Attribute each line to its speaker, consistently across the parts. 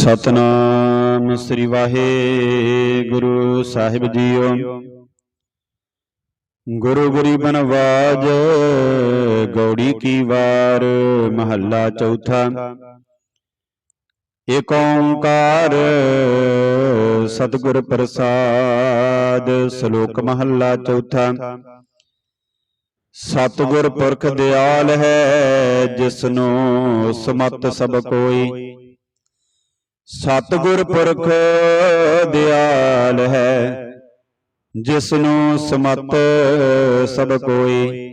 Speaker 1: ਸਤਨਾਮ ਸ੍ਰੀ ਵਾਹਿਗੁਰੂ ਸਾਹਿਬ ਜੀਓ। ਗੁਰੂ ਗੁਰੀ ਬਨਵਾਜ ਗੌੜੀ ਕੀ ਵਾਰ, ਮਹੱਲਾ ਚੌਥਾ। ਏਕ ਓੰਕਾਰ, ਸਤਿਗੁਰ ਪ੍ਰਸਾਦ, ਸ਼ਲੋਕ ਮਹੱਲਾ ਚੌਥਾ। ਸਤਿਗੁਰ ਪੁਰਖ ਦਿਆਲ ਹੈ, ਜਿਸਨੂੰ ਸਮਤ ਸਭ ਕੋਈ। ਸਤਿਗੁਰ ਪੁਰਖ ਦਿਆਲ ਹੈ, ਜਿਸਨੂੰ ਸਮਤ ਸਭ ਕੋਈ।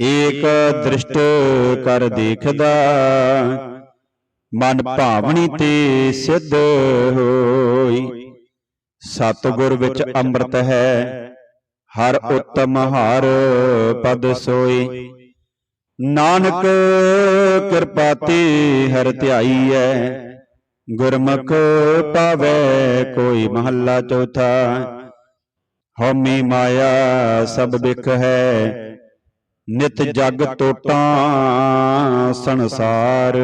Speaker 1: ਏਕ ਦ੍ਰਿਸ਼ਟ ਕਰ ਦੇਖਦਾ, ਮਨ ਭਾਵਨੀ ਤੇ ਸਿੱਧ ਹੋਈ। ਸਤਿਗੁਰ ਵਿੱਚ ਅੰਮ੍ਰਿਤ ਹੈ, ਹਰ ਉਤਮ ਹਰ ਪਦ ਸੋਈ। ਨਾਨਕ ਕਿਰਪਾ ਤੇ ਹਰ ਹੈ ਗੁਰਮੁਖ ਪਾਵੈ ਕੋਈ ਮਹੱਲਾ ਚੌਥਾ, ਹਉਮੈ ਮਾਇਆ ਸਭ ਵਿਖ ਹੈ, ਨਿਤ ਜਗ ਟੋਟਾਂ ਸੰਸਾਰ।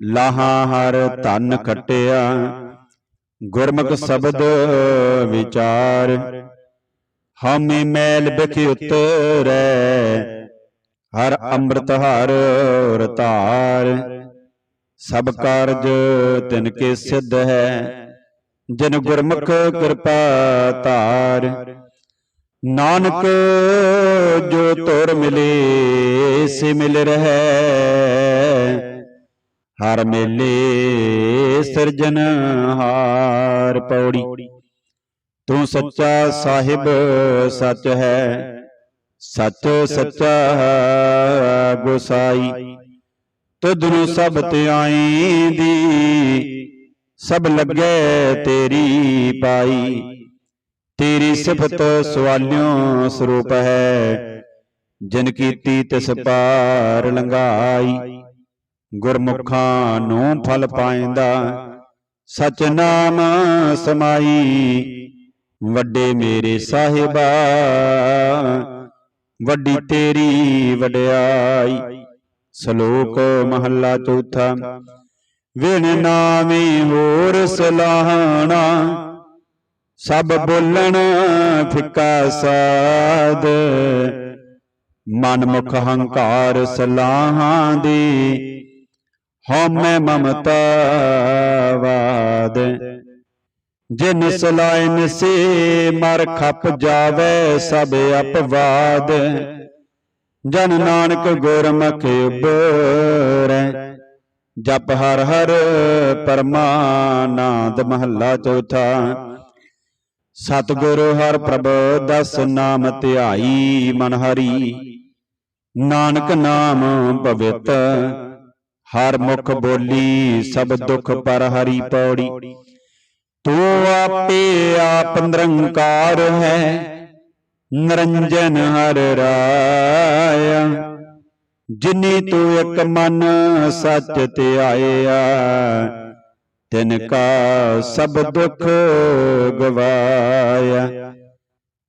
Speaker 1: ਲਾਹਾ ਹਰ ਧਨ ਖਟਿਆ, ਗੁਰਮੁਖ ਸ਼ਬਦ ਵਿਚਾਰ। ਹਉਮੈ ਮੈਲ ਬਿਖ ਉਤਰੈ, ਹਰ ਅੰਮ੍ਰਿਤ ਹਰ ਰਤਾਰ ਸਭ ਕਾਰਜ ਤਿਨ ਕੇ ਸਿੱਧ ਹੈ। ਜਿਨ ਗੁਰਮੁਖ ਕਿਰਪਾ ਧਾਰ, ਨਾਨਕ ਜੋ ਤੁਰ ਮਿਲੇ, ਸੇ ਮਿਲ ਰਹੈ। ਹਰ ਮੇਲੇ ਸਿਰਜਨ ਹਾਰ ਪੌੜੀ। ਤੂੰ ਸੱਚਾ ਸਾਹਿਬ ਸੱਚ ਹੈ। ਸੱਚ ਸੱਚਾ ਗੋਸਾਈ। ਤੁਧ ਨੂੰ ਸਭ ਧਿਆਈ ਦੀ ਸਭ ਲੱਗੇ ਤੇਰੀ ਪਾਈ। ਤੇਰੀ ਸਿਫਤ ਸਵਾਲਿਓ ਸਰੂਪ ਹੈ, ਜਿਨ ਕੀਤੀ ਤਿਸ ਪਾਰ ਲੰਘਾਈ। ਗੁਰਮੁਖਾਂ ਨੂੰ ਫਲ ਪਾਇੰਦਾ, ਸਚ ਨਾਮ ਸਮਾਈ। ਵੱਡੇ ਮੇਰੇ ਸਾਹਿਬਾ, ਵੱਡੀ ਤੇਰੀ ਵਡਿਆਈ। ਸ਼ਲੋਕ ਮਹੱਲਾ ਚੌਥਾ। ਵਿਣ ਨਾਮੀ ਹੋਰ ਸਲਾਹਣਾ, ਸਭ ਬੋਲਣ ਫਿੱਕਾ ਸਾਧ। ਮਨ ਮੁਖ ਹੰਕਾਰ ਸਲਾਹਾਂ ਦੀ, ਹਉਮੈ ਮਮਤਾ ਵਾਦ। ਜਿਨ ਸਲਾਇਨ ਸੇ, ਮਰ ਖਪ ਜਾਵੇ ਸਭ ਅਪਵਾਦ। ਜਨ ਨਾਨਕ ਗੁਰਮੁਖ ਉਬਰੈ ਜਪ ਹਰ ਹਰ ਪਰਮਾਨੰਦ ਮਹੱਲਾ ਚੌਥਾ। ਸਤਿਗੁਰ ਹਰ ਪ੍ਰਭ ਦਸ ਨਾਮ ਧਿਆਈ ਮਨ ਹਰੀ। ਨਾਨਕ ਨਾਮ ਪਵਿੱਤ, ਹਰ ਮੁਖ ਬੋਲੀ ਸਭ ਦੁਖ ਪਰ ਹਰੀ ਪੌੜੀ। ਤੂੰ ਆਪੇ ਆਪ ਨਿਰੰਕਾਰ ਹੈ। ਨਰੰਜਨ ਹਰ ਰਾਇਆ। ਜਿਨੀ ਤੂੰ ਇੱਕ ਮਨ ਸੱਚ ਧਿਆਇਆ ਤਿਨ ਕਾ ਸਭ ਦੁੱਖ ਗਵਾਇਆ।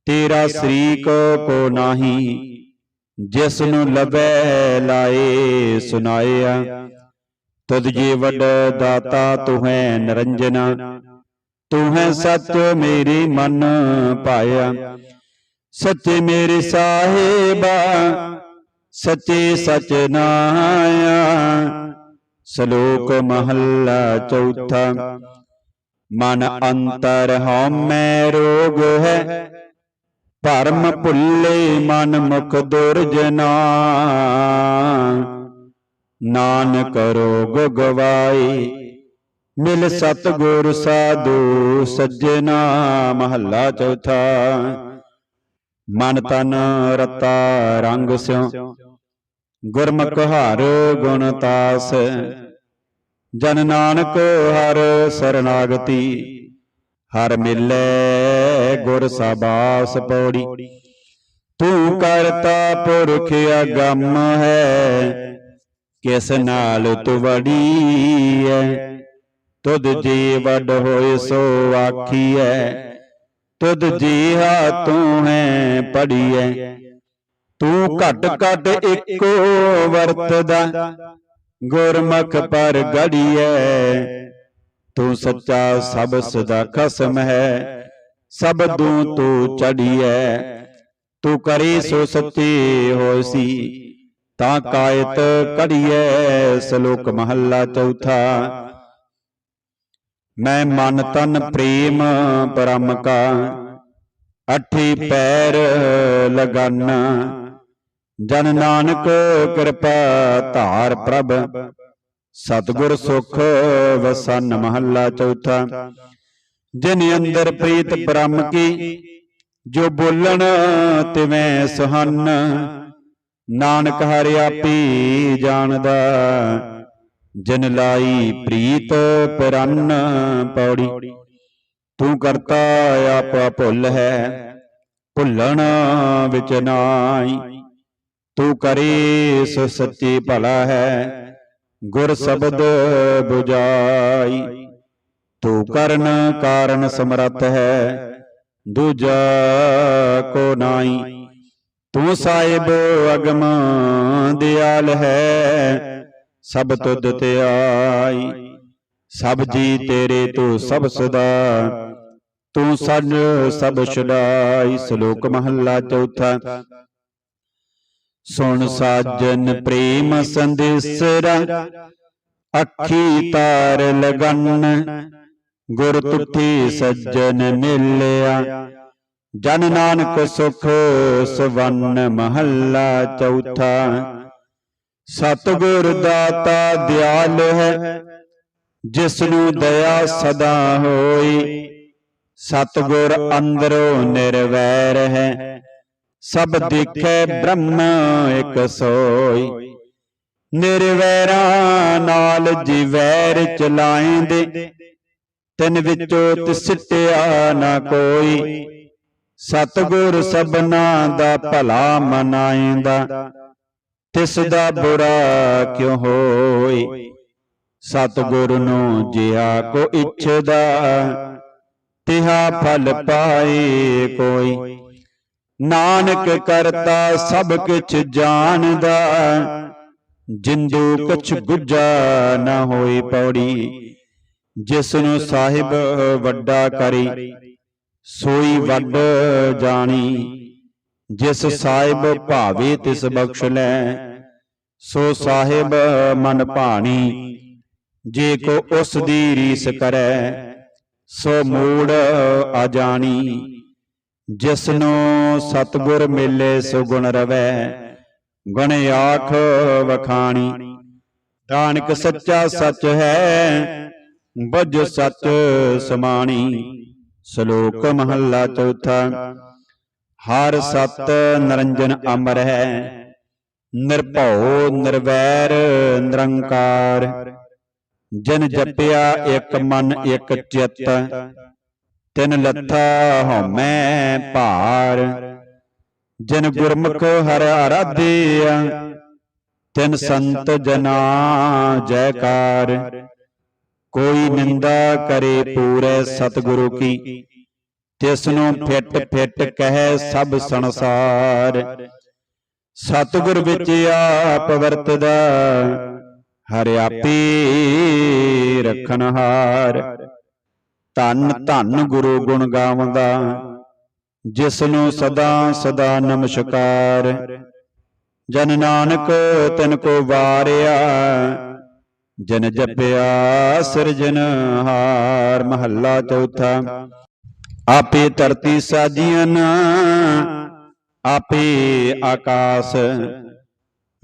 Speaker 1: ਤੇਰਾ ਸ੍ਰੀਕ ਕੋ ਨਾਹੀ ਜਿਸ ਨੂੰ ਲਵੈ ਲਾਏ ਸੁਨਾਇਆ। ਤੁਧ ਜੀ ਵੱਡ ਦਾਤਾ ਤੂੰ ਹੈ ਨਿਰੰਜਨਾ ਤੂੰ ਹੈ ਸੱਚ ਮੇਰੀ ਮਨ ਪਾਇਆ। ਸੱਚੇ ਮੇਰੇ ਸਾਹਿਬਾ, ਸੱਚੇ ਸਚ ਨਾਇਆ, ਸ਼ਲੋਕ ਮਹੱਲਾ ਚੌਥਾ। ਮਨ ਅੰਤਰ ਹਉਮੈ ਰੋਗ ਹੈ, ਭਰਮ ਭੁੱਲੇ ਮਨ ਮੁਖ ਦੁਰਜਨਾ ਨਾਨਕ ਰੋਗ ਗਵਾਈ ਮਿਲ ਸਤਗੁਰ ਸਾਧੂ ਸੱਜਣਾ। ਮਹੱਲਾ ਚੌਥਾ। ਮਨ ਤਨ ਰਤਾ ਰੰਗ ਸਿਉ, ਗੁਰਮੁਖ ਹਰ ਗੁਣ ਤਾਸ। ਜਨ ਨਾਨਕ ਹਰ ਸਰਨਾਗਤੀ, ਹਰ ਮਿਲੈ ਗੁਰ ਸਬਾਸ ਪੌੜੀ। ਤੂੰ ਕਰਤਾ ਪੁਰਖ ਅਗੰਮ ਹੈ, ਕਿਸ ਨਾਲ ਤੂੰ ਵੜੀ ਐ ਤੁਧ ਜੀ ਵੱਡ ਹੋਏ ਸੋ ਆਖੀਐ ਤੁਧ ਜੀਹਾ ਤੂੰ ਹੈ ਪੜੀਐ ਤੂੰ ਘਟ ਘਟ ਇੱਕੋ ਵਰਤਦਾ। ਗੁਰਮੁਖ ਪਰ ਗੜੀਐ। ਤੂੰ ਸੱਚਾ ਸਭ ਸਦਾ ਖਸਮ ਹੈ। ਸਬਦੂ ਤੂੰ ਚੜੀਐ ਤੂੰ ਕਰੀ ਸੋ ਸੱਚੀ ਹੋਇਸੀ ਤਾਂ ਕਾਇਤ ਕੜੀਐ ਸ਼ਲੋਕ ਮਹੱਲਾ ਚੌਥਾ। ਮੈਂ ਮਨ ਤਨ ਪ੍ਰੇਮ ਪਰਮ ਕਾ, ਅਠੀ ਪੈਰ ਲਗਾਨਾ। ਜਨ ਨਾਨਕ ਕਿਰਪਾ ਧਾਰ ਪ੍ਰਭ, ਸਤਿਗੁਰ ਸੁਖ ਵਸਨ ਮਹੱਲਾ ਚੌਥਾ। ਜਿਨ ਅੰਦਰ ਪ੍ਰੀਤ ਬ੍ਰਹਮ ਕੀ, ਜੋ ਬੋਲਣ ਤਿਵੇਂ ਸੁਹਨ। ਨਾਨਕ ਹਰਿ ਆਪੀ ਜਾਣਦਾ ਜਿਨ ਲਾਈ ਪ੍ਰੀਤ ਪਰੰਨ ਪੌੜੀ, ਤੂੰ ਕਰਤਾ ਆਪਾ ਭੁੱਲ ਹੈ, ਭੁੱਲਣ ਵਿੱਚ ਨਾਈ ਤੂੰ ਕਰੀ ਸੋ ਸੱਚੀ ਭਲਾ ਹੈ, ਗੁਰ ਸ਼ਬਦ 부ਜਾਈ ਤੂੰ ਕਰਨ ਕਾਰਨ ਸਮਰੱਥ ਹੈ, ਦੂਜਾ ਕੋ ਨਾਈ ਤੂੰ ਸਾਹਿਬ ਅਗਮ ਦਿਆਲ ਹੈ ਸਭ ਤੁਧ ਤੇ ਆਈ ਸਭ ਜੀ ਤੇਰੇ ਤੂੰ ਸਭ ਸਦਾ ਤੂੰ ਸਜ ਸਭ ਛੁਡਾਈ ਸ਼ਲੋਕ ਮਹੱਲਾ ਚੌਥਾ। ਸੁਣ ਸਾਜਨ ਪ੍ਰੇਮ ਸੰਦੇਸਰਾ ਅੱਖੀ ਤਾਰ ਲਗਨ ਗੁਰ ਤੁਠੀ ਸੱਜਣ ਮਿਲਿਆ। ਜਨ ਨਾਨਕ ਸੁਖ ਸਵੰਨ ਮਹੱਲਾ ਚੌਥਾ। ਸਤਿਗੁਰ ਦਾਤਾ ਦਿਆਲ ਹੈ ਜਿਸ ਨੂੰ ਦਇਆ ਸਦਾ ਹੋਈ। ਸਤਿਗੁਰ ਅੰਦਰੋਂ ਨਿਰਵੈਰ ਹੈ, ਸਭ ਦੇਖੈ ਬ੍ਰਹਮ ਇਕ ਸੋਈ। ਨਿਰਵੈਰਾਂ ਨਾਲ ਜਿਵੈਰ ਚਲਾਏਂਦੇ, ਤਿਨ ਵਿੱਚੋਂ ਤਿਸਟਿਆ ਨਾ ਕੋਈ। ਸਤਿਗੁਰ ਸਭਨਾ ਦਾ ਭਲਾ ਮਨਾਏਂਦਾ। ਤਿਸ ਦਾ ਬੁਰਾ ਕਿਉ ਹੋਈ? ਸਤਿਗੁਰ ਨੂੰ ਜਿਹਾ ਕੋ ਇੱਛਦਾ, ਤਿਹਾ ਫਲ ਪਾਏ ਕੋਈ। ਨਾਨਕ ਕਰਤਾ ਸਭ ਕੁਛ ਜਾਣਦਾ, ਜਿੰਦੂ ਕੁਛ ਗੁੱਜਾ ਨਾ ਹੋਏ ਪੌੜੀ। ਜਿਸ ਨੂੰ ਸਾਹਿਬ ਵੱਡਾ ਕਰੀ, ਸੋਈ ਵੱਡ ਜਾਣੀ। ਜਿਸ ਸਾਹਿਬ ਭਾਵੇ ਤਿਸ ਬਖਸ਼ ਲੈ ਸੋ ਸਾਹਿਬ ਮਨ ਭਾਣੀ ਜੇ ਕੋ ਉਸ ਦੀ ਰੀਸ ਕਰੈ ਸੋ ਮੂੜ ਆ ਜਾਣੀ ਜਿਸ ਨੂੰ ਸਤਗੁਰ ਮਿਲੇ ਸੋ ਗੁਣ ਰਵੈ ਗੁਣ ਆਖ ਵਖਾਣੀ ਨਾਨਕ ਸੱਚਾ ਸੱਚ ਹੈ ਬੁੱਝ ਸੱਚ ਸਮਾਣੀ ਸ਼ਲੋਕ ਮਹੱਲਾ ਚੌਥਾ ਹਰ ਸਤ ਨਰੰਜਨ ਅਮਰ ਹੈ। ਨਿਰਭਉ ਨਿਰਵੈਰ ਨਿਰੰਕਾਰ। ਜਨ ਜਪਿਆ ਇੱਕ ਮਨ ਇੱਕ ਚਿੱਤ। ਤਿਨ ਲੱਥਾ ਹਉਮੈ ਭਾਰ। ਜਿਨ ਗੁਰਮੁਖ ਹਰਿ ਆਰਾਧਿਆ। ਤਿਨ ਸੰਤ ਜਨਾ ਜੈਕਾਰ। ਕੋਈ ਨਿੰਦਾ ਕਰੇ ਪੂਰੇ ਸਤਿਗੁਰੂ ਕੀ। ਤਿਸ ਨੂੰ ਫਿੱਟ ਫਿੱਟ ਕਹੈ ਸਭ ਸੰਸਾਰ। ਸਤਿਗੁਰ ਵਿੱਚ ਆਪ ਵਰਤਦਾ, ਹਰਿ ਆਪੇ ਰਖਨਹਾਰ ਧੰਨ ਧੰਨ ਗੁਰੂ ਗੁਣ ਗਾਵੰਦਾ ਜਿਸ ਨੂੰ ਸਦਾ ਸਦਾ ਨਮਸਕਾਰ। ਜਨ ਨਾਨਕ ਤਨ ਕੋ ਵਾਰਿਆ, ਜਨ ਜਪਿਆ ਸਿਰਜਨਹਾਰ ਮਹੱਲਾ ਚੌਥਾ ਆਪੇ ਧਰਤੀ ਸਾਜੀਆਂ ਆਪੇ ਆਕਾਸ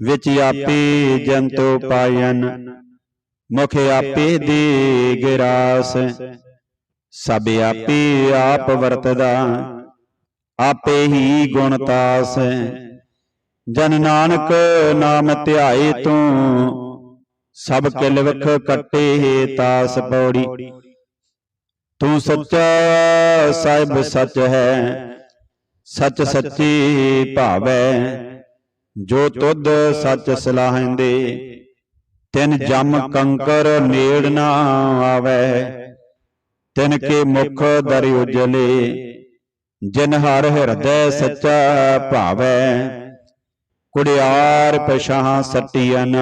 Speaker 1: ਵਿੱਚ ਆਪੇ ਜੰਤੋ ਪਾਇਨ ਮੁਖ ਆਪੇ ਦੇ ਗਿਰਾਸ ਸਭ ਆਪੇ ਆਪ ਵਰਤਦਾ, ਆਪੇ ਹੀ ਗੁਣਤਾਸ ਜਨ ਨਾਨਕ ਨਾਮ ਧਿਆਏ ਤੂੰ, ਸਭ ਕਿਲ ਵਖ ਕੱਟੇ ਤਾਸ ਪੌੜੀ। ਤੂੰ ਸੱਚਾ ਸਾਹਿਬ ਸੱਚ ਹੈ ਸੱਚ ਸੱਚੀ ਭਾਵੈ। ਜੋ ਤੁਧ ਸੱਚ ਸਲਾਹੰਦੇ ਤਿਨ ਜਮ ਕੰਕਰ ਨੇੜ ਨਾ ਆਵੈ। ਤਿਨ ਕੇ ਮੁਖ ਦਰ ਉਜਲੇ ਜਿਨ ਹਰ ਹਿਰਦੈ ਸੱਚਾ ਭਾਵੈ। ਕੁੜਿਆਰ ਪਛਾਹ ਸਟੀਨ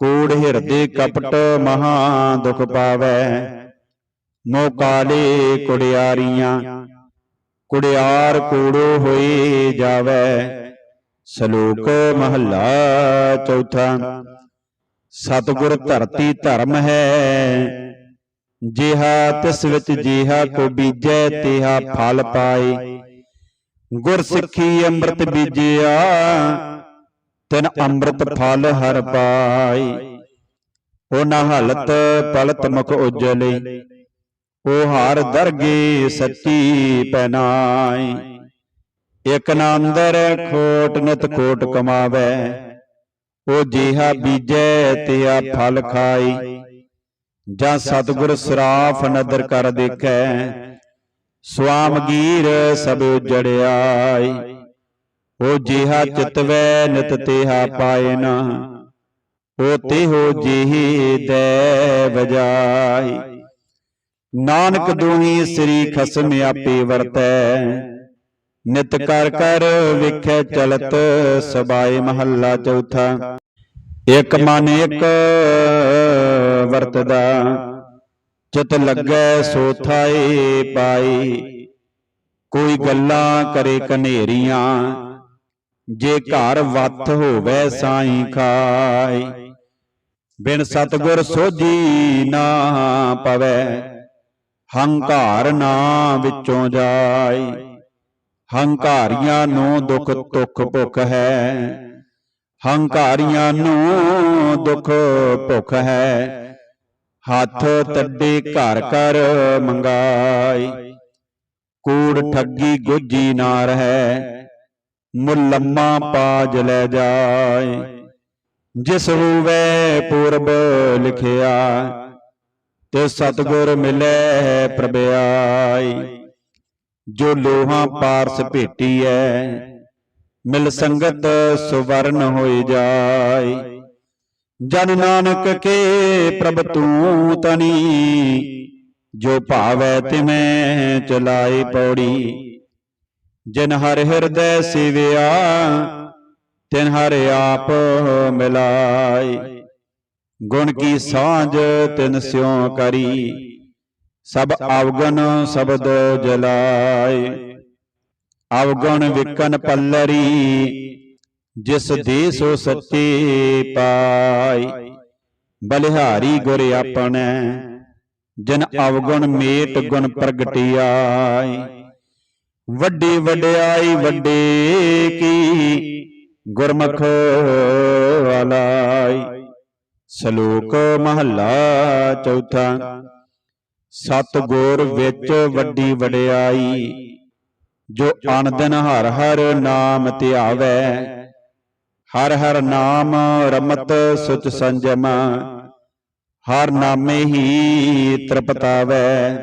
Speaker 1: ਕੂੜ ਹਿਰਦੇ ਕਪਟ ਮਹਾ ਦੁਖ ਪਾਵੈ। ਮੋ ਕੁੜਿਆਰੀਆਂ, ਕੁੜਿਆਰ ਕੂੜੋ ਹੋਏ ਜਾਵੈ, ਸ਼ਲੋਕ ਮਹੱਲਾ ਚੌਥਾ, ਸਤਿਗੁਰ ਧਰਤੀ ਧਰਮ ਹੈ, ਜਿਹਾ ਤਿਸ ਵਿੱਚ ਜਿਹਾ ਕੋ ਬੀਜੈ, ਤਿਹਾ ਫਲ ਪਾਏ। ਗੁਰ ਸਿੱਖੀ ਅੰਮ੍ਰਿਤ ਬੀਜਿਆ, ਤਿਨ ਅੰਮ੍ਰਿਤ ਫਲ ਹਰ ਪਾਈ ਉਹ ਨਾ ਹਲਤ ਪਲਤ ਮੁਖ ਉਜਲੇ ਉਹ ਹਰ ਦਰਗੇ ਸੱਚੀ ਪੈਨਾਈ। ਇਕ ਨਾ ਅੰਦਰ ਖੋਟ ਨਿਤ ਖੋਟ ਕਮਾਵੇ। ਉਹ ਜਿਹਾ ਬੀਜੈ ਤਿਆ ਫਲ ਖਾਈ। ਜਾਂ ਸਤਿਗੁਰ ਸਰਾਫ ਨਦਰ ਕਰ ਦੇਖੈ। ਸੁਆਮ ਗੀਰ ਸਭ ਉਜੜਿਆਈ। ਉਹ ਜਿਹਾ ਚਿਤਵੈ ਨਿਤ ਤਿਹਾ ਪਾਏ ਨਾ ਉਹ ਤਿਹੋ ਜਿਹੀ ਦੈ ਵਜਾਈ। ਨਾਨਕ ਦੁਹੀ ਸ੍ਰੀ ਖਸਮ ਆਪੇ ਵਰਤੈ। ਨਿਤ ਕਰ ਕਰ ਵਿਖੇ ਚਲਤ ਸਬਾਏ ਮਹੱਲਾ ਚੌਥਾ। ਇਕ ਮਨ ਇਕ ਵਰਤਦਾ। ਚਿਤ ਲੱਗੈ ਸੋ ਥਾਏ ਪਾਈ ਕੋਈ ਗੱਲਾਂ ਕਰੇ ਕਨੇਰੀਆਂ। ਜੇ ਘਰ ਵੱਤ ਹੋਵੇ ਸਾਈ ਖਾਈ ਬਿਨ ਸਤਗੁਰ ਸੋਜੀ ਨਾ ਪਵੈ। ਹੰਕਾਰ ਨਾ ਵਿੱਚੋਂ ਜਾਏ। ਹੰਕਾਰੀਆਂ ਨੂੰ ਦੁੱਖ ਤੁਖ ਭੁੱਖ ਹੈ। ਹੰਕਾਰੀਆਂ ਨੂੰ ਦੁੱਖ ਭੁੱਖ ਹੈ। ਹੱਥ ਤੱਡੇ ਘਰ ਕਰ ਮੰਗਾਈ ਕੂੜ ਠੱਗੀ ਗੋਜੀ ਨਾ ਰਹਿ ਮੁਲੰਮਾ ਪਾਜ ਲੈ ਜਾਏ। ਜਿਸ ਹੋਵੇ ਪੂਰਬ ਲਿਖਿਆ। ਤੇ ਸਤਗੁਰ ਮਿਲੇ ਪ੍ਰਭਿਆਈ ਜੋ ਲੋਹਾ ਪਾਰਸ ਭੇਟੀਐ, ਮਿਲ ਸੰਗਤ ਸੁਵਰਨ ਹੋਈ ਜਾਈ। ਜਨ ਨਾਨਕ ਕੇ ਪ੍ਰਭ ਤੂੰ ਤਨੀ ਜੋ ਭਾਵੈ ਤਿਵੇਂ ਚਲਾਈ ਪੌੜੀ। ਜਿਨ ਹਰ ਹਿਰਦੈ ਸਿਵਿਆ, ਤਿਨ ਹਰ ਆਪ ਮਿਲਾਈ। ਗੁਣ ਕੀ ਸਾਂਝ ਤਿਨ ਸਿਉ ਕਰੀ। ਸਭ ਅਵਗਨ ਸ਼ਬਦ ਜਲਾਏ। ਅਵਗਣ ਵਿਕਨ ਪੱਲਰੀ। ਜਿਸ ਦੇ ਸੋ ਸੱਚੇ ਪਾਈ ਬਲਿਹਾਰੀ ਗੁਰ ਆਪਣੈ ਜਿਨ ਅਵਗੁਣ ਮੇਟ ਗੁਣ ਪ੍ਰਗਟਿਆਈ ਵੱਡੀ ਵਡਿਆਈ ਵੱਡੇ ਕੀ। ਗੁਰਮੁਖ ਵਾਲਾਈ ਸ਼ਲੋਕ ਮਹੱਲਾ ਚੌਥਾ। ਸਤ ਗੁਰ ਵਿੱਚ ਵੱਡੀ ਵਡਿਆਈ, ਜੋ ਅਨਦਨ ਹਰ ਹਰ ਨਾਮ ਧਿਆਵੈ। ਹਰ ਹਰ ਨਾਮ ਰਮਤ ਸੁਚ ਸੰਜਮ, ਹਰ ਨਾਮੇ ਹੀ ਤ੍ਰਿਪਤਾਵੈ।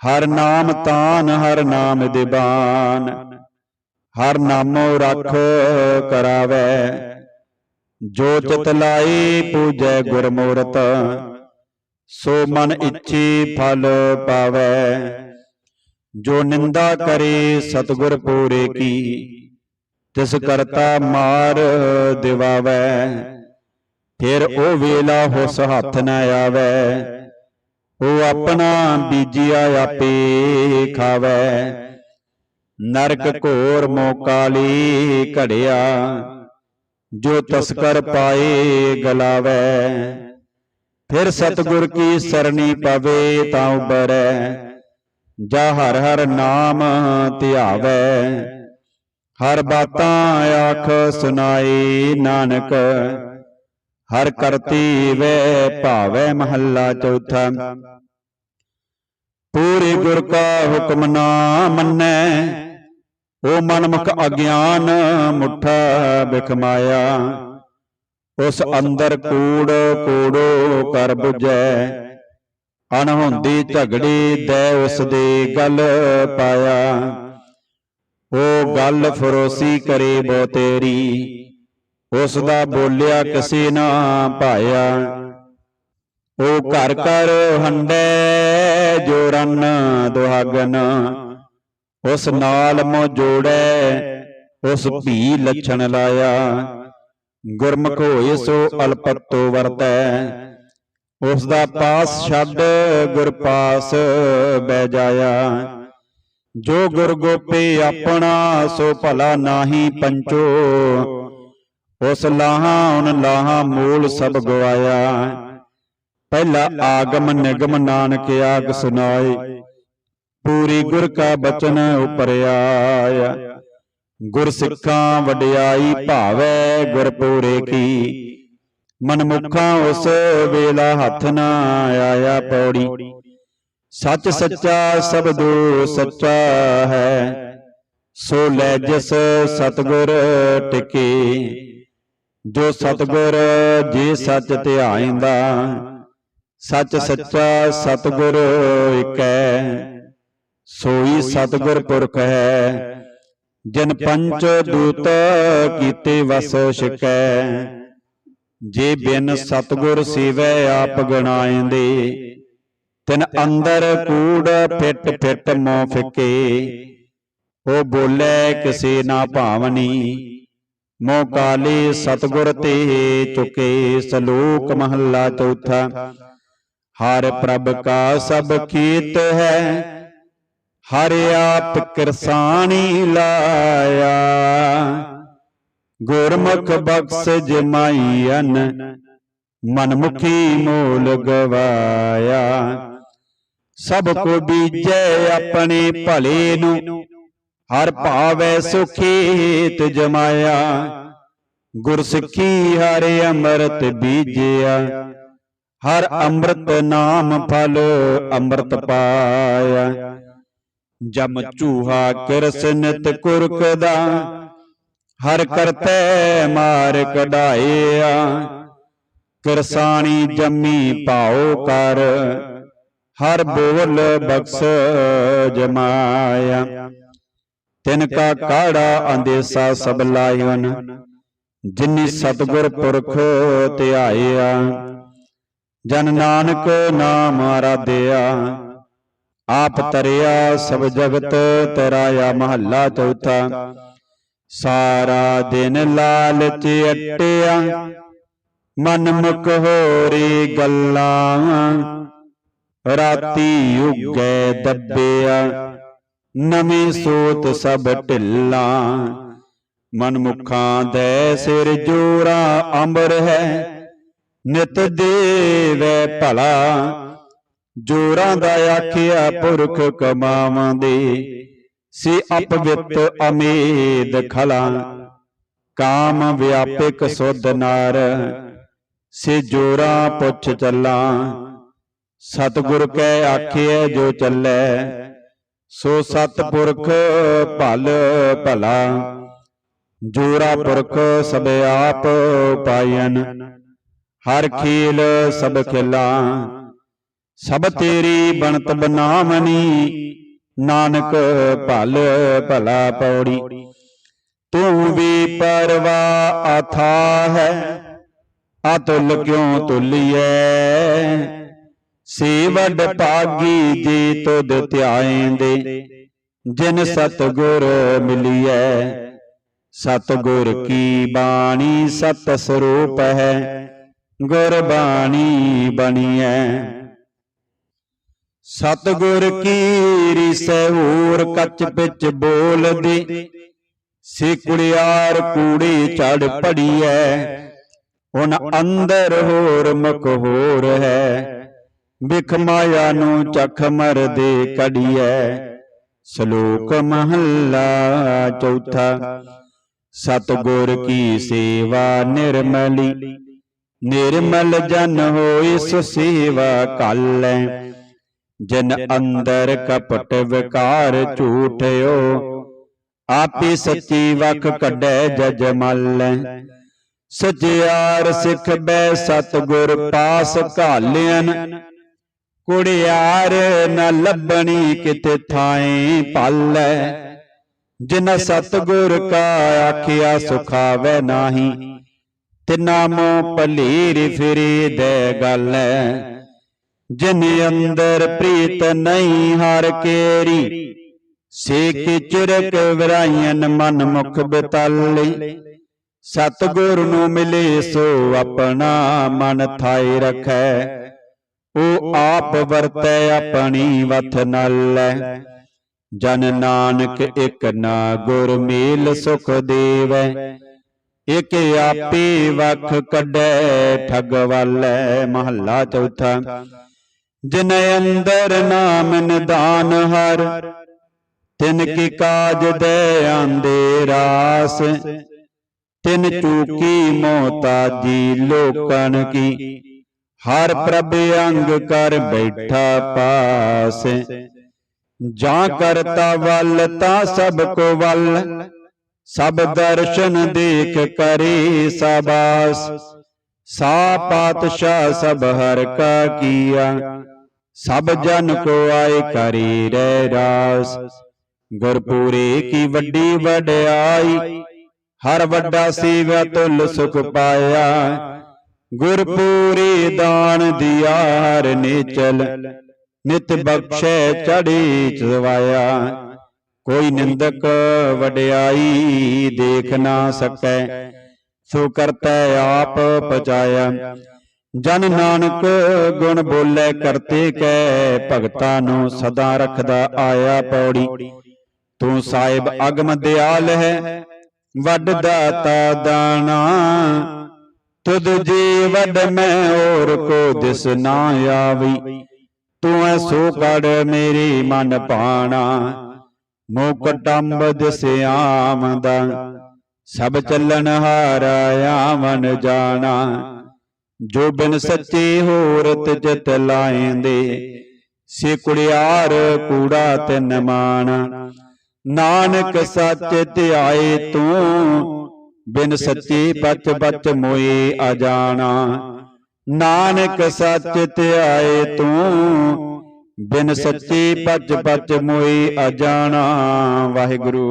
Speaker 1: ਹਰ ਨਾਮ ਤਾਨ, ਹਰ ਨਾਮ ਦਿਬਾਨ, ਹਰ ਨਾਮੋ ਰਖ ਕਰਾਵੈ। ਜੋ ਚਿਤ ਲਾਈ ਪੂਜੈ ਗੁਰਮੂਰਤ, ਸੋ ਮਨ ਇੱਛੀ ਫਲ ਪਾਵੈ। ਜੋ ਨਿੰਦਾ ਕਰੇ ਸਤਗੁਰ ਪੂਰੇ ਕੀ, ਤਿਸ ਕਰਤਾ ਮਾਰ ਦਿਵਾਵੈ। ਫਿਰ ਉਹ ਵੇਲਾ ਹੁਸ ਹੱਥ ਨ ਆਵੈ, ਉਹ ਆਪਣਾ ਬੀਜਿਆ ਆਪੇ ਖਾਵੈ। ਨਰਕ ਘੋਰ ਮੋਕਾਲੀ ਘੜਿਆ ਜੋ ਤਸਕਰ ਪਾਏ ਗਲਾਵੈ ਫਿਰ ਸਤਗੁਰ ਕੀ ਸਰਣੀ ਪਵੇ ਤਾਂ ਉਬਰੈ। ਜਾ ਹਰ ਹਰ ਨਾਮ ਧਿਆਵੈ। ਹਰ ਬਾਤਾਂ ਆਖ ਸੁਨਾਈ ਨਾਨਕ। ਹਰ ਕਰਤੀ ਵੇ ਭਾਵੈ ਮਹੱਲਾ ਚੌਥਾ। ਪੂਰੇ ਗੁਰ ਕਾ ਹੁਕਮ ਨਾ ਮੰਨੈ। ਉਹ ਮਨਮੁਖ ਅਗਿਆਨ ਮੁੱਠਾ ਬਿਖਮਾਇਆ ਉਸ ਅੰਦਰ ਕੂੜ ਕੂੜੋ ਕਰ 부ਜੈ ਅਣਹੁੰਦੀ ਝਗੜੀ ਦੈ ਉਸ ਦੇ ਗਲ ਪਾਇਆ। ਉਹ ਗੱਲ ਫਰੋਸੀ ਕਰੇ ਬੋ ਤੇਰੀ। ਉਸ ਦਾ ਬੋਲਿਆ ਕਿਸੇ ਨਾ ਭਾਇਆ। ਉਹ ਘਰ ਘਰ ਹੰਡੇ ਜੋਰਨ ਦੁਹਾਗਨ। ਉਸ ਨਾਲ ਮੋ ਜੋੜੈ ਉਸ ਭੀ ਲੱਛਣ ਲਾਇਆ। ਗੁਰਮੁਖ ਹੋਏ ਸੋ ਅਲਪਤੋ ਵਰਤੈ। ਉਸ ਦਾ ਪਾਸ ਛੱਡ ਗੁਰ ਪਾਸ ਬਹਿ ਜਾਇਆ। ਜੋ ਗੁਰ ਗੋਪੀ ਆਪਣਾ, ਸੋ ਭਲਾ ਨਾਹੀ ਪੰਚੋ। ਉਸ ਲਾਹਾ, ਉਨ ਲਾਹਾ ਮੂਲ ਸਭ ਗਵਾਇਆ। ਪਹਿਲਾ ਆਗਮ ਨਿਗਮ ਨਾਨਕ ਆਗ ਸੁਨਾਏ। ਪੂਰੀ ਗੁਰ ਕਾ ਬਚਨ ਉਪਰਿਆਇਆ ਗੁਰ ਸਿੱਖਾਂ ਵਡਿਆਈ ਭਾਵੈ ਗੁਰ ਪੂਰੇ ਕੀ। ਮਨਮੁਖਾਂ ਉਸ ਵੇਲਾ ਹੱਥ ਨਾ ਆਇਆ ਪੌੜੀ। ਸੱਚ ਸੱਚਾ ਸਬਦੋ ਸੱਚਾ ਹੈ। ਸੋ ਲੈ ਜਿਸ ਸਤਗੁਰ ਟਿਕੇ। ਜੋ ਸਤਗੁਰ ਜੇ ਸੱਚ ਧਿਆਇਂਦਾ। ਸੱਚ ਸੱਚਾ ਸਤਗੁਰ ਇਕੈ। ਸੋਈ ਸਤਗੁਰ ਪੁਰਖ ਹੈ ਜਿਨ ਪੰਚ ਦੂਤ ਕੀਤੇ ਵਸ ਛਕੈ ਜੇ ਬਿਨ ਸਤਗੁਰ ਸੇਵੈ ਆਪ ਗਣਾਇਂਦੇ ਤਿਨ ਅੰਦਰ ਕੂੜ ਫਿੱਟ ਫਿੱਟ ਮੋਹ ਫਿੱਕੇ। ਉਹ ਬੋਲੇ ਕਿਸੇ ਨਾ ਭਾਵਨੀ। ਮੋਹ ਕਾਲੇ ਸਤਗੁਰ ਤੇ ਚੁਕੇ। ਸਲੋਕ ਮਹੱਲਾ ਚੌਥਾ। ਹਰ ਪ੍ਰਭ ਕਾ ਸਭ ਕੀਤ ਹੈ। ਹਰ ਆਪ ਕਿਰਸਾਨੀ ਲਾਇਆ। ਗੁਰਮੁਖ ਬਖਸ਼ ਜਮਾਈਨ ਮਨਮੁਖੀ ਮੂਲ ਗਵਾਇਆ। ਸਭ ਕੋ ਬੀਜੈ ਆਪਣੇ ਭਲੇ ਨੂੰ। ਹਰ ਭਾਵੈ ਸੁਖੀਤ ਜਮਾਇਆ। ਗੁਰ ਸਿੱਖੀ ਹਰ ਅੰਮ੍ਰਿਤ ਬੀਜਿਆ। ਹਰ ਅੰਮ੍ਰਿਤ ਨਾਮ ਫਲ ਅੰਮ੍ਰਿਤ ਪਾਇਆ। ਜਮ ਚੂਹਾ ਕਿਰਸ ਨਿਤ ਕੁਰਕ ਦਾ ਹਰ ਕਰਤੈ ਮਾਰ ਕਢਾਇਆ। ਕਿਰਸਾਣੀ ਜੰਮੀ ਭਾਉ ਕਰ ਹਰ ਬੋਲ ਬਖਸ਼ ਜਮਾਇਆ। ਤਿਨ ਕਾ ਕਾੜਾ ਅੰਦੇਸਾ ਸਭ ਲਾਇਨ ਜਿਨੀ ਸਤਗੁਰ ਪੁਰਖ ਧਿਆਇਆ। ਜਨ ਨਾਨਕ ਨਾਮ ਆਰਾਧਿਆ। ਆਪ ਤਰਿਆ ਸਭ ਜਗਤ ਤਰਾਇਆ ਮਹੱਲਾ ਚੌਥਾ। ਸਾਰਾ ਦਿਨ ਲਾਲਚ ਅਟਿਆ। ਮਨ ਮੁਖ ਹੋਰੀ ਗੱਲਾਂ। ਰਾਤੀ ਉਗੈ ਦੱਬਿਆ। ਨਵੀਂ ਸੋਤ ਸਭ ਢਿੱਲਾ। ਮਨ ਮੁਖਾਂ ਦੇ ਸਿਰ ਜੋਰਾ ਅੰਬਰ ਹੈ। ਨਿਤ ਦੇਵੈ ਭਲਾ। ਜੋਰਾਂ ਦਾ ਆਖਿਆ ਪੁਰਖ ਕਮਾਵਾਂਦੇ। ਸੀ ਅਪਵਿੱਤ ਅਮੇਦ ਖਲਾ। ਕਾਮ ਵਿਆਪਕ ਸੁਧ ਨਾਰ। ਸੇ ਜੋਰਾ ਪੁੱਛ ਚੱਲਾ। ਸਤਿਗੁਰ ਕੈ ਆਖਿਐ ਜੋ ਚੱਲੈ। ਸੋ ਸਤਪੁਰਖ ਭਲ ਭਲਾ। ਜੋਰਾ ਪੁਰਖ ਸਭ ਆਪ ਪਾਇਨ ਹਰ ਖੇਲ ਸਭ ਖੇਲਾ। ਸਭ ਤੇਰੀ ਬਣਤ ਬਨਾਮਨੀ ਨਾਨਕ ਭਲ ਭਲਾ ਪੌੜੀ। ਤੂੰ ਵੀ ਪਰਵਾ ਆਥਾ ਹੈ, ਅਤੁਲ ਕਿਉ ਤੁਲਿਐ? ਸੇਵਡ ਭਾਗੀ ਜੀ ਤੁਧ ਧਿਆਏਂਦੇ, ਜਿਨ ਸਤਗੁਰ ਮਿਲਿਐ। ਸਤਗੁਰ ਕੀ ਬਾਣੀ ਸਤ ਸਰੂਪ ਹੈ ਗੁਰਬਾਣੀ ਬਣੀਐ। ਸਤਗੁਰ ਕੀ ਰਿਸੈ ਹੋਰ ਕੱਚ ਵਿੱਚ ਬੋਲਦੀ। ਸੇ ਕੁੜਿਆਰ ਕੂੜੇ ਚੜ ਪੜੀਐ। ਹੁਣ ਅੰਦਰ ਹੋਰ ਮੁਖ ਹੋਰ ਹੈ। ਬਿਖ ਮਾਇਆ ਨੂੰ ਚਖ ਮਰਦੇ ਕੜੀਐ ਸ਼ਲੋਕ ਮਹੱਲਾ ਚੌਥਾ। ਸਤਗੁਰ ਕੀ ਸੇਵਾ ਨਿਰਮਲੀ। ਨਿਰਮਲ ਜਨ ਹੋਇ ਸੋ ਸੇਵਾ ਕਾਲੈ। ਜਨ ਅੰਦਰ ਕਪਟ ਵਿਕਾਰ ਝੂਠਿਓ। ਆਪੇ ਸੱਚੀ ਵਕ ਕੱਢੈ ਜਜ ਮਲ। ਸਜਿਆਰ ਸਿੱਖ ਬੈ ਸਤਗੁਰ ਪਾਸ ਘਾਲਿਆਨ ਕੁੜਿਆਰ ਨ ਲੱਭਣੀ ਕਿਤੇ ਥਾਏ ਪਾਲੈ। ਜਿਨ ਸਤਗੁਰ ਕਾ ਆਖਿਆ ਸੁਖਾਵੇ ਨਾਹੀ। ਤਿਨਾ ਮੋ ਭਲੀਰ ਫਿਰੇ ਦੇ ਗੱਲੈ। ਜਿਨ ਅੰਦਰ ਪ੍ਰੀਤ ਨਹੀਂ ਹਰ ਕੇਰੀ ਸੇ ਕਿ ਵਿਰਾਇਨ ਮਨ ਮੁਖ ਬਿਤਲੇ। ਸਤਿਗੁਰ ਨੂੰ ਮਿਲੇ ਸੋ ਆਪਣਾ ਮਨ ਥਾਈ ਰਖੈ। ਉਹ ਆਪ ਵਰਤੈ ਆਪਣੀ ਵਥ ਨਾਲੈ। ਜਨ ਨਾਨਕ ਇਕ ਨਾ ਗੁਰ ਮੇਲ ਸੁਖ ਦੇਵੈ। ਇਕ ਆਪੇ ਵਖ ਕੱਢੈ, ਠਗ ਵਾਲੈ ਮਹੱਲਾ ਚੌਥਾ। ਜਿਨ ਅੰਦਰ ਨਾਮ ਨਿਦਾਨ ਹਰ, ਤਿਨ ਕੀ ਕਾਜ ਦੇ ਆਂਦੇ ਰਾਸ, ਤਿਨ ਚੂਕੀ ਮੋਤਾਜੀ ਲੋਕਨ ਕੀ, ਹਰ ਪ੍ਰਭ ਅੰਗ ਕਰ ਬੈਠਾ ਪਾਸ। ਜਾਂ ਕਰਤਾ ਵੱਲ ਤਾਂ ਸਭ ਕੋ ਵੱਲ, ਸਭ ਦਰਸ਼ਨ ਦੇਖ ਕਰੇ ਸਬਾਸ। ਸਾ ਪਾਤਸ਼ਾਹ ਸਭ ਹਰ ਕਾ ਕੀਆ ਸਭ ਜਨ ਕੋ ਆਏ ਕਰੀ ਰਹਿ ਰਾਸ। ਗੁਰਪੂਰੇ ਕੀ ਵੱਡੀ ਵਡਿਆਈ। ਹਰ ਵੱਡਾ ਸੇਵਾ ਤੁਲ ਸੁਖ ਪਾਇਆ। ਗੁਰਪੂਰੇ ਦਾਨ ਦਿਆਰ ਨੇਚਲ। ਨਿਤ ਬਖਸ਼ੈ ਚੜੀ ਚਵਾਇਆ। ਕੋਈ ਨਿੰਦਕ ਵਡਿਆਈ ਦੇਖ ਨਾ ਸਕੈ। ਸੋ ਕਰਤੈ ਆਪ ਪਚਾਇਆ ਜਨ ਨਾਨਕ ਗੁਣ ਬੋਲੇ ਕਰਤੇ ਕੈ, ਭਗਤਾ ਨੂੰ ਸਦਾ ਰਖਦਾ ਆਇਆ ਪੌੜੀ। ਤੂੰ ਸਾਹਿਬ ਅਗਮ ਦਿਆਲ ਹੈ, ਵੱਡ ਦਾਤਾ ਦਾਣਾ। ਤੁਧ ਜੀ ਵੱਡ ਮੈਂ ਔਰ ਕੋ ਦਿਸ ਨਾ ਆਵੀ। ਤੂੰ ਐ ਸੋ ਕੜ ਮੇਰੀ ਮਨ ਭਾਣਾ। ਮੁਕਟੰਬ ਦਿਸ ਆਮਦਾ ਸਭ ਚੱਲਣ ਹਾਰਾ ਆਵਨ ਜਾਣਾ। ਜੋ ਬਿਨ ਸੱਚੇ ਹੋਰਤ ਜਿਤ ਲਾਏਂਦੇ ਸੇ ਕੁੜਿਆਰ ਕੂੜਾ ਤਿਨ ਮਾਣ ਨਾਨਕ ਸੱਚ ਧਿਆਏ ਤੂੰ ਬਿਨ ਸੱਚੇ ਪਚ ਪਚ ਮੋਏ ਅਜਾਣਾ ਨਾਨਕ ਸੱਚ ਧਿਆਏ ਤੂੰ ਬਿਨ ਸੱਚੇ ਪਚ ਪਚ ਮੋਏ ਅਜਾਣਾ ਵਾਹਿਗੁਰੂ।